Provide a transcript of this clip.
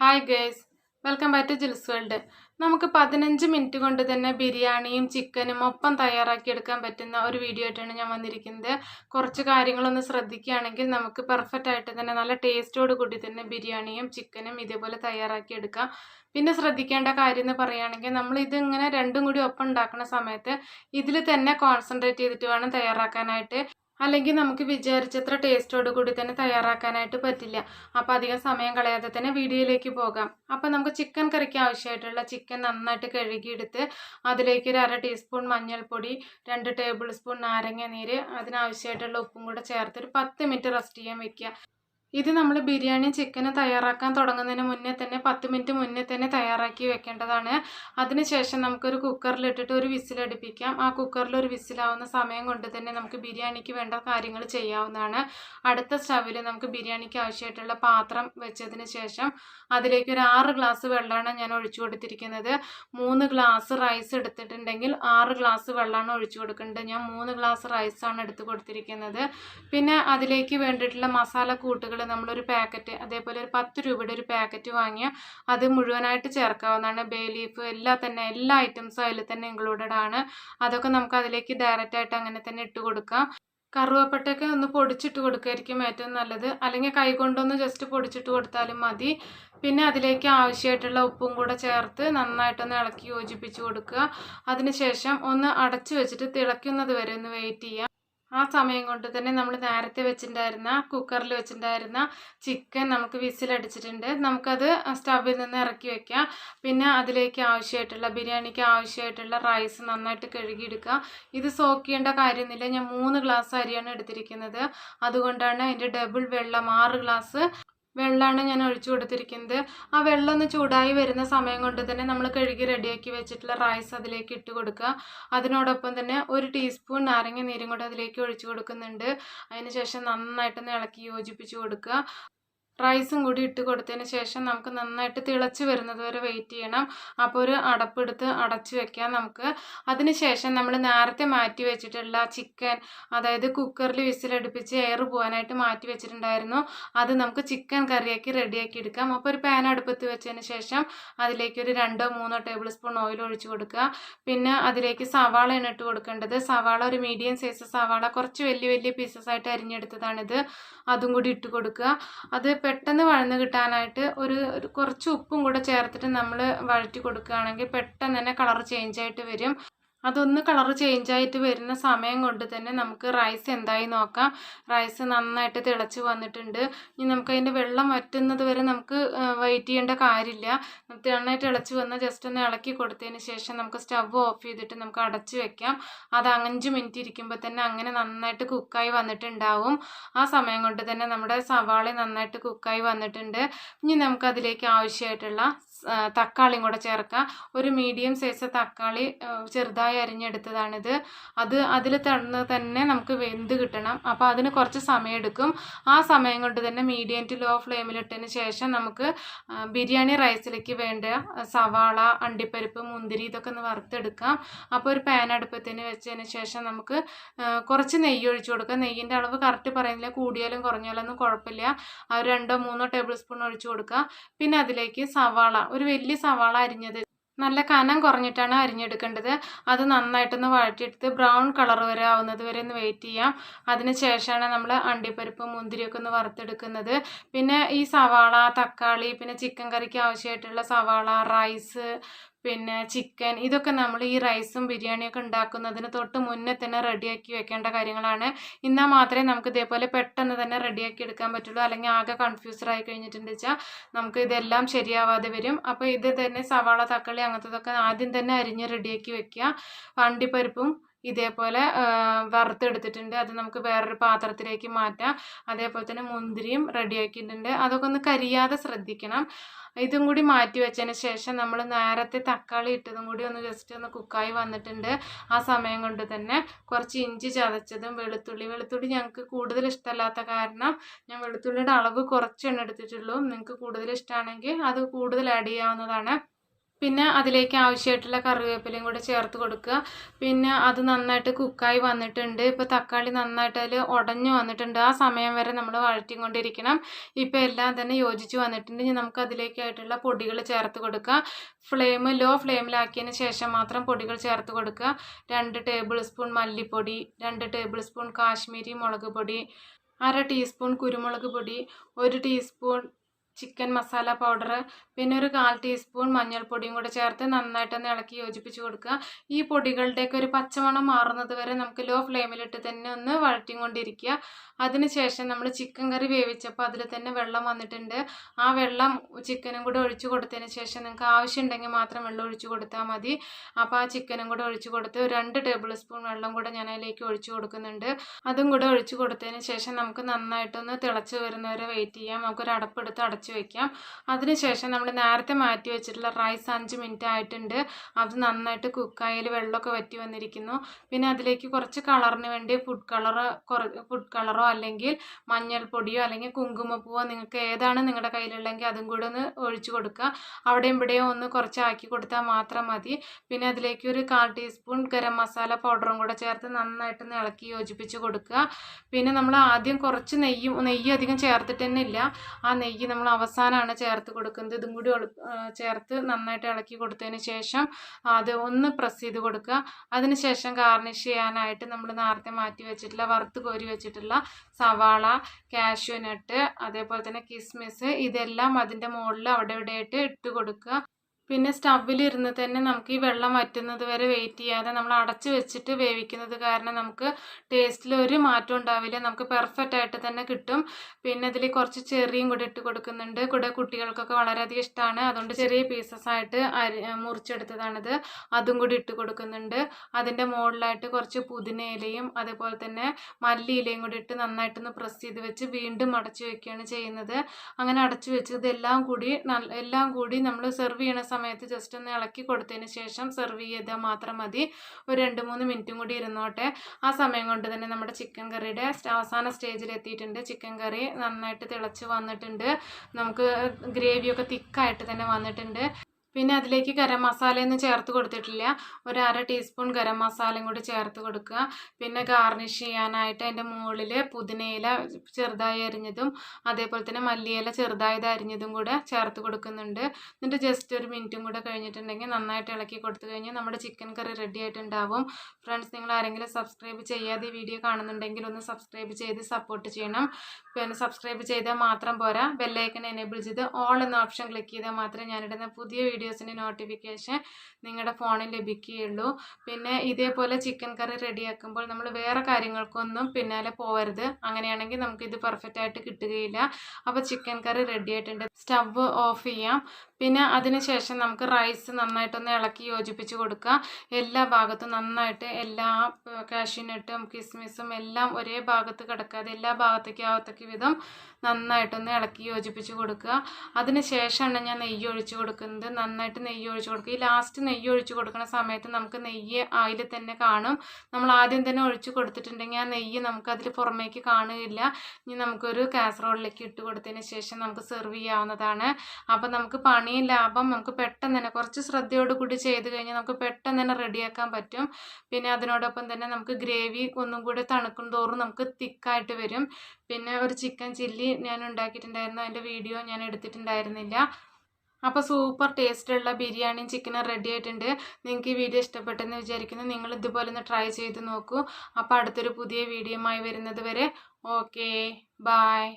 Hi guys welcome back to Jil's world നമുക്ക് പതിനഞ്ച് minute കൊണ്ട് തന്നെ ബിരിയാണിയും ചിക്കനും ഒപ്പം തയ്യാറാക്കി എടുക്കാൻ പറ്റുന്ന ഒരു വീഡിയോ ആയിട്ടാണ് ഞാൻ വന്നിരിക്കുന്നത്. കുറച്ച് കാര്യങ്ങളൊന്ന് ശ്രദ്ധിക്കുകയാണെങ്കിൽ നമുക്ക് പെർഫെക്റ്റ് ആയിട്ട് തന്നെ നല്ല ടേസ്റ്റോട് കൂടി തന്നെ ബിരിയാണിയും ചിക്കനും ഇതേപോലെ തയ്യാറാക്കി എടുക്കാം. പിന്നെ ശ്രദ്ധിക്കേണ്ട കാര്യം എന്ന് പറയുകയാണെങ്കിൽ നമ്മൾ ഇതിങ്ങനെ രണ്ടും കൂടി ഒപ്പം ഉണ്ടാക്കുന്ന സമയത്ത് ഇതിൽ തന്നെ കോൺസെൻട്രേറ്റ് ചെയ്തിട്ട് വേണം തയ്യാറാക്കാനായിട്ട്. അല്ലെങ്കിൽ നമുക്ക് വിചാരിച്ചത്ര ടേസ്റ്റോട് കൂടി തന്നെ തയ്യാറാക്കാനായിട്ട് പറ്റില്ല. അപ്പോൾ അധികം സമയം കളയാതെ തന്നെ വീഡിയോയിലേക്ക് പോകാം. അപ്പോൾ നമുക്ക് ചിക്കൻ കറിക്ക് ആവശ്യമായിട്ടുള്ള ചിക്കൻ നന്നായിട്ട് കഴുകിയെടുത്ത് അതിലേക്ക് ഒരു അര ടീസ്പൂൺ മഞ്ഞൾപ്പൊടി രണ്ട് ടേബിൾ സ്പൂൺ നാരങ്ങ നീര് അതിനാവശ്യമായിട്ടുള്ള ഉപ്പും കൂടെ ചേർത്ത് ഒരു പത്ത് മിനിറ്റ് റെസ്റ്റ് ചെയ്യാൻ വെക്കുക. ഇത് നമ്മൾ ബിരിയാണി ചിക്കന് തയ്യാറാക്കാൻ തുടങ്ങുന്നതിന് മുന്നേ തന്നെ പത്ത് മിനിറ്റ് മുന്നേ തന്നെ തയ്യാറാക്കി വെക്കേണ്ടതാണ്. അതിനുശേഷം നമുക്കൊരു കുക്കറിലിട്ടിട്ട് ഒരു വിസിലടുപ്പിക്കാം ആ കുക്കറിൽ ഒരു വിസിലാവുന്ന സമയം കൊണ്ട് തന്നെ നമുക്ക് ബിരിയാണിക്ക് വേണ്ട കാര്യങ്ങൾ ചെയ്യാവുന്നതാണ്. അടുത്ത സ്റ്റവിൽ നമുക്ക് ബിരിയാണിക്ക് ആവശ്യമായിട്ടുള്ള പാത്രം വെച്ചതിന് ശേഷം അതിലേക്ക് ഒരു ആറ് ഗ്ലാസ് വെള്ളമാണ് ഞാൻ ഒഴിച്ചു കൊടുത്തിരിക്കുന്നത്. മൂന്ന് ഗ്ലാസ് റൈസ് എടുത്തിട്ടുണ്ടെങ്കിൽ ആറ് ഗ്ലാസ് വെള്ളമാണ് ഒഴിച്ചു കൊടുക്കേണ്ടത്. ഞാൻ മൂന്ന് ഗ്ലാസ് റൈസാണ് എടുത്ത് കൊടുത്തിരിക്കുന്നത്. പിന്നെ അതിലേക്ക് വേണ്ടിയിട്ടുള്ള മസാല കൂട്ടുകൾ നമ്മളൊരു പാക്കറ്റ് അതേപോലെ ഒരു പത്ത് രൂപയുടെ ഒരു പാക്കറ്റ് വാങ്ങിയാൽ അത് മുഴുവനായിട്ട് ചേർക്കാവുന്നതാണ്. ബേ ലീഫ് എല്ലാം തന്നെ എല്ലാ ഐറ്റംസും അതിൽ തന്നെ ഇൻക്ലൂഡഡ് ആണ്. അതൊക്കെ നമുക്ക് അതിലേക്ക് ഡയറക്റ്റ് ആയിട്ട് അങ്ങനെ തന്നെ ഇട്ട് കൊടുക്കാം. കറുവപ്പട്ടയൊക്കെ ഒന്ന് പൊടിച്ചിട്ട് കൊടുക്കുകയായിരിക്കും ഏറ്റവും നല്ലത്. അല്ലെങ്കിൽ കൈ കൊണ്ടൊന്ന് ജസ്റ്റ് പൊടിച്ചിട്ട് കൊടുത്താലും മതി. പിന്നെ അതിലേക്ക് ആവശ്യമായിട്ടുള്ള ഉപ്പും കൂടെ ചേർത്ത് നന്നായിട്ടൊന്ന് ഇളക്കി യോജിപ്പിച്ച് കൊടുക്കുക. അതിനുശേഷം ഒന്ന് അടച്ചു വെച്ചിട്ട് തിളയ്ക്കുന്നത് വരെ ഒന്ന് വെയിറ്റ് ചെയ്യുക ആ സമയം കൊണ്ട് തന്നെ നമ്മൾ നേരത്തെ വെച്ചിട്ടുണ്ടായിരുന്ന കുക്കറിൽ വെച്ചിട്ടുണ്ടായിരുന്ന ചിക്കൻ നമുക്ക് വിസിലടിച്ചിട്ടുണ്ട് നമുക്കത് സ്റ്റവിൽ നിന്ന് ഇറക്കി വെക്കാം. പിന്നെ അതിലേക്ക് ആവശ്യമായിട്ടുള്ള ബിരിയാണിക്ക് ആവശ്യമായിട്ടുള്ള റൈസ് നന്നായിട്ട് കഴുകിയെടുക്കുക. ഇത് സോക്ക് ചെയ്യേണ്ട കാര്യമൊന്നുമില്ല. ഞാൻ മൂന്ന് ഗ്ലാസ് അരിയാണ് എടുത്തിരിക്കുന്നത്. അതുകൊണ്ടാണ് അതിന്റെ ഡബിൾ വെള്ളം ആറ് ഗ്ലാസ് വെള്ളമാണ് ഞാൻ ഒഴിച്ചു കൊടുത്തിരിക്കുന്നത്. ആ വെള്ളം ഒന്ന് ചൂടായി വരുന്ന സമയം കൊണ്ട് തന്നെ നമ്മൾ കഴുകി റെഡിയാക്കി വെച്ചിട്ടുള്ള റൈസ് അതിലേക്ക് ഇട്ട് കൊടുക്കുക. അതിനോടൊപ്പം തന്നെ ഒരു ടീസ്പൂൺ നാരങ്ങ നീരും കൂടെ അതിലേക്ക് ഒഴിച്ചു കൊടുക്കുന്നുണ്ട്. അതിനുശേഷം നന്നായിട്ടൊന്ന് ഇളക്കി യോജിപ്പിച്ച് കൊടുക്കുക. റൈസും കൂടി ഇട്ട് കൊടുത്തതിന് ശേഷം നമുക്ക് നന്നായിട്ട് തിളച്ച് വരുന്നത് വരെ വെയിറ്റ് ചെയ്യണം. അപ്പോൾ ഒരു അടപ്പെടുത്ത് അടച്ച് വെക്കാം നമുക്ക്. അതിന് ശേഷം നമ്മൾ നേരത്തെ മാറ്റി വെച്ചിട്ടുള്ള ചിക്കൻ അതായത് കുക്കറിൽ വിസിലടുപ്പിച്ച് എയർ പോകാനായിട്ട് മാറ്റി വെച്ചിട്ടുണ്ടായിരുന്നു. അത് നമുക്ക് ചിക്കൻ കറിയാക്കി റെഡിയാക്കി എടുക്കാം. അപ്പോൾ ഒരു പാൻ അടുപ്പത്ത് വെച്ചതിന് ശേഷം അതിലേക്ക് ഒരു രണ്ടോ മൂന്നോ ടേബിൾ സ്പൂൺ ഓയിൽ ഒഴിച്ചു കൊടുക്കുക. പിന്നെ അതിലേക്ക് സവാളയാണ് ഇട്ട് കൊടുക്കേണ്ടത്. സവാള ഒരു മീഡിയം സൈസ് സവാള കുറച്ച് വലിയ വലിയ പീസസ് ആയിട്ട് അരിഞ്ഞെടുത്തതാണിത്. അതും കൂടി ഇട്ട് കൊടുക്കുക. അത് പെട്ടെന്ന് വഴന്ന് കിട്ടാനായിട്ട് ഒരു കുറച്ച് ഉപ്പും കൂടെ ചേർത്തിട്ട് നമ്മൾ വഴറ്റി കൊടുക്കുകയാണെങ്കിൽ പെട്ടെന്ന് തന്നെ കളർ ചേഞ്ച് ആയിട്ട് വരും. അതൊന്ന് കളർ ചേഞ്ച് ആയിട്ട് വരുന്ന സമയം കൊണ്ട് തന്നെ നമുക്ക് റൈസ് എന്തായി നോക്കാം. റൈസ് നന്നായിട്ട് തിളച്ച് വന്നിട്ടുണ്ട്. ഇനി നമുക്ക് അതിന്റെ വെള്ളം വറ്റുന്നത് വരെ നമുക്ക് വെയിറ്റ് ചെയ്യേണ്ട കാര്യമില്ല. നന്നായിട്ട് ഇളച്ച് വന്നാൽ ജസ്റ്റ് ഒന്ന് ഇളക്കി കൊടുത്തതിന് ശേഷം നമുക്ക് സ്റ്റവ് ഓഫ് ചെയ്തിട്ട് നമുക്ക് അടച്ച് വെക്കാം. അത് അഞ്ച് മിനിറ്റ് ഇരിക്കുമ്പോൾ തന്നെ അങ്ങനെ നന്നായിട്ട് കുക്കായി വന്നിട്ടുണ്ടാവും. ആ സമയം കൊണ്ട് തന്നെ നമ്മുടെ സവാള നന്നായിട്ട് കുക്കായി വന്നിട്ടുണ്ട്. ഇനി നമുക്കതിലേക്ക് ആവശ്യമായിട്ടുള്ള തക്കാളിയും കൂടെ ചേർക്കുക. ഒരു മീഡിയം സൈസ് തക്കാളി ചെറുതായി അരിഞ്ഞെടുത്തതാണിത്. അത് അതിൽ തന്ന് തന്നെ നമുക്ക് വെന്ത് കിട്ടണം. അപ്പോൾ അതിന് കുറച്ച് സമയം എടുക്കും. ആ സമയം കൊണ്ട് തന്നെ മീഡിയം ടു ലോ ഫ്ലെയിമിലിട്ടതിന് ശേഷം നമുക്ക് ബിരിയാണി റൈസിലേക്ക് വേണ്ട സവാള അണ്ടിപ്പരിപ്പ് മുന്തിരി ഇതൊക്കെ ഒന്ന് വറുത്തെടുക്കാം. അപ്പോൾ ഒരു പാൻ അടുപ്പത്തിന് വെച്ചതിന് ശേഷം നമുക്ക് കുറച്ച് നെയ്യ് ഒഴിച്ചു കൊടുക്കാം. നെയ്യിന്റെ അളവ് കറക്റ്റ് പറയുന്നില്ല. കൂടിയാലും കുറഞ്ഞാലും ഒന്നും കുഴപ്പമില്ല രണ്ടോ മൂന്നോ ടേബിൾ സ്പൂൺ ഒഴിച്ചു കൊടുക്കുക പിന്നെ അതിലേക്ക് സവാള ഒരു വലിയ സവാള അരിഞ്ഞത്. നല്ല കനം കുറഞ്ഞിട്ടാണ് അരിഞ്ഞെടുക്കേണ്ടത്. അത് നന്നായിട്ടൊന്ന് വഴറ്റിയെടുത്ത് ബ്രൗൺ കളർ വരെ ആവുന്നത് വരെ ഒന്ന് വെയിറ്റ് ചെയ്യാം. അതിന് ശേഷമാണ് നമ്മൾ അണ്ടിപ്പരിപ്പ് മുന്തിരിയൊക്കെ ഒന്ന് വറുത്തെടുക്കുന്നത്. പിന്നെ ഈ സവാള തക്കാളി പിന്നെ ചിക്കൻ കറിക്ക് ആവശ്യമായിട്ടുള്ള സവാള റൈസ് പിന്നെ ചിക്കൻ ഇതൊക്കെ നമ്മൾ ഈ റൈസും ബിരിയാണിയൊക്കെ ഉണ്ടാക്കുന്നതിന് തൊട്ട് മുന്നേ തന്നെ റെഡിയാക്കി വെക്കേണ്ട കാര്യങ്ങളാണ്. എന്നാൽ മാത്രമേ നമുക്ക് ഇതേപോലെ പെട്ടെന്ന് തന്നെ റെഡിയാക്കി എടുക്കാൻ പറ്റുള്ളൂ. അല്ലെങ്കിൽ ആകെ കൺഫ്യൂസറായി ആയി കഴിഞ്ഞിട്ടുണ്ട് വെച്ചാൽ നമുക്ക് ഇതെല്ലാം ശരിയാവാതെ വരും. അപ്പോൾ ഇത് തന്നെ സവാള തക്കാളി അങ്ങനത്തതൊക്കെ ആദ്യം തന്നെ അരിഞ്ഞ് റെഡിയാക്കി വെക്കുക. അണ്ടിപ്പരിപ്പും ഇതേപോലെ വറുത്തെടുത്തിട്ടുണ്ട്. അത് നമുക്ക് വേറൊരു പാത്രത്തിലേക്ക് മാറ്റാം. അതേപോലെ തന്നെ മുന്തിരിയും റെഡിയാക്കിയിട്ടുണ്ട് അതൊക്കെ ഒന്ന് കരിയാതെ ശ്രദ്ധിക്കണം. ഇതും കൂടി മാറ്റി വെച്ചതിന് ശേഷം നമ്മൾ നേരത്തെ തക്കാളി ഇട്ടതും കൂടി ഒന്ന് ജസ്റ്റ് ഒന്ന് കുക്കായി വന്നിട്ടുണ്ട്. ആ സമയം കൊണ്ട് തന്നെ കുറച്ച് ഇഞ്ചി ചതച്ചതും വെളുത്തുള്ളി. വെളുത്തുള്ളി ഞങ്ങൾക്ക് കൂടുതൽ ഇഷ്ടമല്ലാത്ത കാരണം ഞാൻ വെളുത്തുള്ളിയുടെ അളവ് കുറച്ചെണ്ണം എടുത്തിട്ടുള്ളൂ. നിങ്ങൾക്ക് കൂടുതൽ ഇഷ്ടമാണെങ്കിൽ അത് കൂടുതൽ ആഡ് ചെയ്യാവുന്നതാണ്. പിന്നെ അതിലേക്ക് ആവശ്യമായിട്ടുള്ള കറിവേപ്പിലയും കൂടെ ചേർത്ത് കൊടുക്കുക. പിന്നെ അത് നന്നായിട്ട് കുക്കായി വന്നിട്ടുണ്ട്. ഇപ്പോൾ തക്കാളി നന്നായിട്ട് അതിൽ ഉടഞ്ഞു വന്നിട്ടുണ്ട്. ആ സമയം വരെ നമ്മൾ വഴറ്റി കൊണ്ടിരിക്കണം ഇപ്പോൾ എല്ലാം തന്നെ യോജിച്ച് വന്നിട്ടുണ്ട്. ഇനി നമുക്ക് അതിലേക്കായിട്ടുള്ള പൊടികൾ ചേർത്ത് കൊടുക്കുക. ഫ്ലെയിം ലോ ഫ്ലെയിമിലാക്കിയതിന് ശേഷം മാത്രം പൊടികൾ ചേർത്ത് കൊടുക്കുക. രണ്ട് ടേബിൾ സ്പൂൺ മല്ലിപ്പൊടി രണ്ട് ടേബിൾ സ്പൂൺ കാശ്മീരി മുളക് പൊടി അര ടീസ്പൂൺ കുരുമുളക് പൊടി ഒരു ടീസ്പൂൺ ചിക്കൻ മസാല പൗഡർ പിന്നെ ഒരു കാൽ ടീസ്പൂൺ മഞ്ഞൾപ്പൊടിയും കൂടെ ചേർത്ത് നന്നായിട്ടൊന്ന് ഇളക്കി യോജിപ്പിച്ച് കൊടുക്കുക. ഈ പൊടികളുടെയൊക്കെ ഒരു പച്ചമണം മാറുന്നത് വരെ നമുക്ക് ലോ ഫ്ലെയിമിലിട്ട് തന്നെ ഒന്ന് വഴറ്റിക്കൊണ്ടിരിക്കുക. അതിനുശേഷം നമ്മൾ ചിക്കൻ കറി വേവിച്ചപ്പോൾ അതിൽ തന്നെ വെള്ളം വന്നിട്ടുണ്ട്. ആ വെള്ളം ചിക്കനും കൂടെ ഒഴിച്ചു കൊടുത്തതിന് ശേഷം നിങ്ങൾക്ക് ആവശ്യമുണ്ടെങ്കിൽ മാത്രം വെള്ളം ഒഴിച്ചു കൊടുത്താൽ മതി. അപ്പോൾ ആ ചിക്കനും കൂടെ ഒഴിച്ചു കൊടുത്ത് രണ്ട് ടേബിൾ സ്പൂൺ വെള്ളം കൂടെ ഞാൻ അതിലേക്ക് ഒഴിച്ചു കൊടുക്കുന്നുണ്ട്. അതും കൂടെ ഒഴിച്ചു കൊടുത്തതിന് ശേഷം നമുക്ക് നന്നായിട്ടൊന്ന് തിളച്ച് വരുന്നവരെ വെയിറ്റ് ചെയ്യാം. നമുക്കൊരു അടപ്പെടുത്ത് അടച്ചു വെക്കാം. അതിനുശേഷം നമ്മൾ നേരത്തെ മാറ്റി വെച്ചിട്ടുള്ള റൈസ് അഞ്ച് മിനിറ്റ് ആയിട്ടുണ്ട്. അത് നന്നായിട്ട് കുക്കായാൽ വെള്ളമൊക്കെ വറ്റി വന്നിരിക്കുന്നു. പിന്നെ അതിലേക്ക് കുറച്ച് കളറിന് വേണ്ടി ഫുഡ് കളർ ഫുഡ് കളറോ അല്ലെങ്കിൽ മഞ്ഞൾപ്പൊടിയോ അല്ലെങ്കിൽ കുങ്കുമപ്പൂവോ നിങ്ങൾക്ക് ഏതാണ് നിങ്ങളുടെ കയ്യിലുള്ളതെങ്കിൽ അതും കൂടെ ഒന്ന് ഒഴിച്ചു കൊടുക്കുക. അവിടെയും ഇവിടെയും ഒന്ന് കുറച്ച് ആക്കി കൊടുത്താൽ മാത്രം മതി. പിന്നെ അതിലേക്ക് ഒരു കാൽ ടീസ്പൂൺ ഗരം മസാല പൗഡറും കൂടെ ചേർത്ത് നന്നായിട്ട് ഇളക്കി യോജിപ്പിച്ച് കൊടുക്കുക. പിന്നെ നമ്മൾ ആദ്യം കുറച്ച് നെയ്യും നെയ്യ് അധികം ചേർത്തിട്ട് തന്നെ ഇല്ല ആ നെയ്യ് നമ്മൾ അവസാനമാണ് ചേർത്ത് കൊടുക്കുന്നത്. ഇതും കൂടി ചേർത്ത് നന്നായിട്ട് ഇളക്കി കൊടുത്തതിന് ശേഷം അത് ഒന്ന് പ്രസ് ചെയ്ത് കൊടുക്കുക. അതിനുശേഷം ഗാർണിഷ് ചെയ്യാനായിട്ട് നമ്മൾ നേരത്തെ മാറ്റി വെച്ചിട്ടുള്ള വറുത്ത് കോരി വെച്ചിട്ടുള്ള സവാള കാഷ്യൂ നട്ട് അതേപോലെ തന്നെ കിസ്മിസ് ഇതെല്ലാം അതിന്റെ മുകളിൽ അവിടെ ഇവിടെയായിട്ട് ഇട്ട് കൊടുക്കുക. പിന്നെ സ്റ്റവിലിരുന്ന് തന്നെ നമുക്ക് ഈ വെള്ളം വറ്റുന്നത് വരെ വെയിറ്റ് ചെയ്യാതെ നമ്മൾ അടച്ചു വെച്ചിട്ട് വേവിക്കുന്നത് കാരണം നമുക്ക് ടേസ്റ്റിൽ ഒരു മാറ്റം ഉണ്ടാവില്ല. നമുക്ക് പെർഫെക്റ്റ് ആയിട്ട് തന്നെ കിട്ടും. പിന്നെ ഇതിൽ കുറച്ച് ചെറിയും കൂടി ഇട്ട് കൊടുക്കുന്നുണ്ട്. കൂടെ കുട്ടികൾക്കൊക്കെ വളരെയധികം ഇഷ്ടമാണ് അതുകൊണ്ട് ചെറിയ പീസസ് ആയിട്ട് അരി മുറിച്ചെടുത്തതാണിത്. അതും കൂടി ഇട്ട് കൊടുക്കുന്നുണ്ട്. അതിന്റെ മുകളിലായിട്ട് കുറച്ച് പുതിന ഇലയും അതേപോലെ തന്നെ മല്ലി ഇലയും കൂടി ഇട്ട് നന്നായിട്ടൊന്ന് പ്രസ് ചെയ്ത് വെച്ച് വീണ്ടും അടച്ചു വെക്കുകയാണ് ചെയ്യുന്നത്. അങ്ങനെ അടച്ചു വെച്ച് ഇതെല്ലാം കൂടി എല്ലാം കൂടി നമ്മൾ സെർവ് ചെയ്യണ സമയത്ത് ജസ്റ്റ് ഒന്ന് ഇളക്കി കൊടുത്തതിന് ശേഷം സെർവ് ചെയ്താൽ മാത്രം മതി. ഒരു രണ്ട് മൂന്ന് മിനിറ്റും കൂടി ഇരുന്നോട്ടെ. ആ സമയം കൊണ്ട് തന്നെ നമ്മുടെ ചിക്കൻ കറിയുടെ അവസാന സ്റ്റേജിൽ എത്തിയിട്ടുണ്ട്. ചിക്കൻ കറി നന്നായിട്ട് തിളച്ച് വന്നിട്ടുണ്ട്. നമുക്ക് ഗ്രേവിയൊക്കെ തിക്കായിട്ട് തന്നെ വന്നിട്ടുണ്ട്. പിന്നെ അതിലേക്ക് ഗരം മസാലയൊന്നും ചേർത്ത് കൊടുത്തിട്ടില്ല. ഒരു അര ടീസ്പൂൺ ഗരം മസാലയും കൂടി ചേർത്ത് കൊടുക്കുക. പിന്നെ ഗാർണിഷ് ചെയ്യാനായിട്ട് അതിന്റെ മുകളിൽ പുതിനയില ചെറുതായി അരിഞ്ഞതും അതേപോലെ തന്നെ മല്ലിയില ചെറുതായത് അരിഞ്ഞതും കൂടെ ചേർത്ത് കൊടുക്കുന്നുണ്ട്. എന്നിട്ട് ജസ്റ്റ് ഒരു മിനിറ്റും കൂടെ കഴിഞ്ഞിട്ടുണ്ടെങ്കിൽ നന്നായിട്ട് ഇളക്കി കൊടുത്തു കഴിഞ്ഞാൽ നമ്മുടെ ചിക്കൻ കറി റെഡി ആയിട്ടുണ്ടാവും. ഫ്രണ്ട്സ് നിങ്ങൾ ആരെങ്കിലും സബ്സ്ക്രൈബ് ചെയ്യാതെ ഈ വീഡിയോ കാണുന്നുണ്ടെങ്കിൽ ഒന്ന് സബ്സ്ക്രൈബ് ചെയ്ത് സപ്പോർട്ട് ചെയ്യണം. പിന്നെ സബ്സ്ക്രൈബ് ചെയ്താൽ മാത്രം പോരാ. ബെല്ലൈക്കൺ എനേബിൾ ചെയ്ത് ഓൾ എന്ന ഓപ്ഷൻ ക്ലിക്ക് ചെയ്താൽ മാത്രമേ ഞാനിടുന്ന പുതിയ വീഡിയോ വീഡിയോസിന്റെ നോട്ടിഫിക്കേഷൻ നിങ്ങളുടെ ഫോണിൽ ലഭിക്കുകയുള്ളൂ. പിന്നെ ഇതേപോലെ ചിക്കൻ കറി റെഡിയാക്കുമ്പോൾ നമ്മൾ വേറെ കാര്യങ്ങൾക്കൊന്നും പിന്നാലെ പോകരുത് അങ്ങനെയാണെങ്കിൽ നമുക്കിത് പെർഫെക്റ്റ് ആയിട്ട് കിട്ടുകയില്ല. അപ്പോൾ ചിക്കൻ കറി റെഡി ആയിട്ടുണ്ട്. സ്റ്റവ് ഓഫ് ചെയ്യാം. പിന്നെ അതിന് ശേഷം നമുക്ക് റൈസ് നന്നായിട്ടൊന്ന് ഇളക്കി യോജിപ്പിച്ച് കൊടുക്കുക. എല്ലാ ഭാഗത്തും നന്നായിട്ട് എല്ലാ കാഷ്യൂനട്ടും കിസ്മിസും എല്ലാം ഒരേ ഭാഗത്ത് കിടക്കാതെ എല്ലാ ഭാഗത്തേക്കും ആവത്തേക്ക് വിധം നന്നായിട്ടൊന്ന് ഇളക്കി യോജിപ്പിച്ച് കൊടുക്കുക. അതിന് ശേഷമാണ് ഞാൻ നെയ്യ് ഒഴിച്ച് കൊടുക്കുന്നത്. നന്നായിട്ട് നെയ്യ് ഒഴിച്ച് കൊടുക്കുക. ഈ ലാസ്റ്റ് നെയ്യ് ഒഴിച്ച് കൊടുക്കുന്ന സമയത്ത് നമുക്ക് നെയ്യ് അതിൽ തന്നെ കാണും. നമ്മൾ ആദ്യം തന്നെ ഒഴിച്ച് കൊടുത്തിട്ടുണ്ടെങ്കിൽ ആ നെയ്യ് നമുക്ക് അതിൽ പുറമേക്ക് കാണുകയില്ല. ഇനി നമുക്കൊരു കാസറോളിലേക്ക് ഇട്ട് കൊടുത്തതിന് ശേഷം നമുക്ക് സെർവ് ചെയ്യാവുന്നതാണ്. അപ്പോൾ നമുക്ക് പണി പണിയും ലാഭം നമുക്ക് പെട്ടെന്ന് തന്നെ കുറച്ച് ശ്രദ്ധയോട് കൂടി ചെയ്ത് കഴിഞ്ഞാൽ നമുക്ക് പെട്ടെന്ന് തന്നെ റെഡിയാക്കാൻ പറ്റും. പിന്നെ അതിനോടൊപ്പം തന്നെ നമുക്ക് ഗ്രേവി ഒന്നും കൂടി തണുക്കും തോറും നമുക്ക് തിക്കായിട്ട് വരും. പിന്നെ ഒരു ചിക്കൻ ചില്ലി ഞാൻ ഉണ്ടാക്കിയിട്ടുണ്ടായിരുന്നു. അതിന്റെ വീഡിയോ ഞാൻ എടുത്തിട്ടുണ്ടായിരുന്നില്ല. അപ്പോൾ സൂപ്പർ ടേസ്റ്റുള്ള ബിരിയാണിയും ചിക്കനും റെഡി ആയിട്ടുണ്ട്. നിങ്ങൾക്ക് ഈ വീഡിയോ ഇഷ്ടപ്പെട്ടെന്ന് വിചാരിക്കുന്നു. നിങ്ങൾ ഇതുപോലെ ഒന്ന് ട്രൈ ചെയ്ത് നോക്കൂ. അപ്പോൾ അടുത്തൊരു പുതിയ വീഡിയോയുമായി വരുന്നത് വരെ. ഓക്കേ. ബായ്